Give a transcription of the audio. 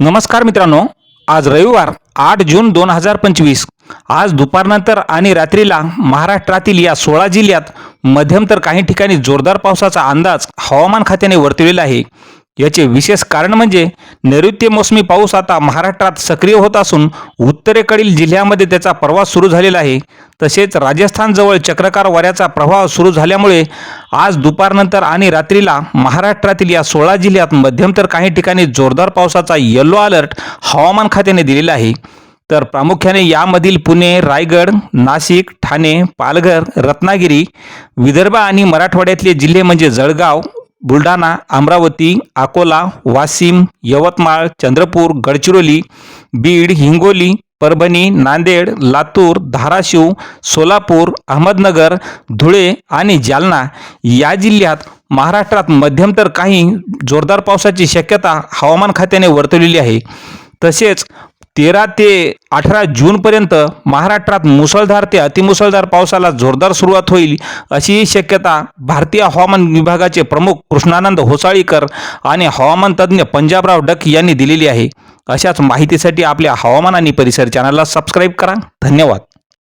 नमस्कार मित्रांनो आज रविवार आठ जून दोन हजार पंचवीस. आज दुपारनंतर आणि रात्रीला महाराष्ट्रातील या सोळा जिल्ह्यात मध्यम तर काही ठिकाणी जोरदार पावसाचा अंदाज हवामान खात्याने वर्तविलेला आहे. याचे विशेष कारण म्हणजे नैऋत्य मोसमी पाऊस आता महाराष्ट्रात सक्रिय होत असून उत्तरेकडील जिल्ह्यामध्ये त्याचा प्रवास सुरू झालेला आहे. तसेच राजस्थानजवळ चक्रकार वाऱ्याचा प्रभाव सुरू झाल्यामुळे आज दुपारनंतर आणि रात्रीला महाराष्ट्रातील या सोळा जिल्ह्यात मध्यम तर काही ठिकाणी जोरदार पावसाचा येलो अलर्ट हवामान खात्याने दिलेला आहे. तर प्रामुख्याने यामधील पुणे रायगड नाशिक ठाणे पालघर रत्नागिरी विदर्भ आणि मराठवाड्यातले जिल्हे म्हणजे जळगाव बुलढाणा अमरावती अकोला वाशिम यवतमाळ चंद्रपूर गडचिरोली बीड हिंगोली परभणी नांदेड लातूर धाराशिव सोलापूर अहमदनगर धुळे आणि जालना या जिल्ह्यात महाराष्ट्रात मध्यम तर काही जोरदार पावसाची शक्यता हवामान खात्याने वर्तवलेली आहे. तसेच तेरा ते अठरा जूनपर्यंत महाराष्ट्रात मुसळधार ते अतिमुसळधार पावसाला जोरदार सुरुवात होईल अशी शक्यता भारतीय हवामान विभागाचे प्रमुख कृष्णानंद होसाळीकर आणि हवामान तज्ज्ञ पंजाबराव डक यांनी दिलेली आहे. अशाच माहितीसाठी आपल्या हवामान आणि परिसर चॅनलला सबस्क्राईब करा. धन्यवाद.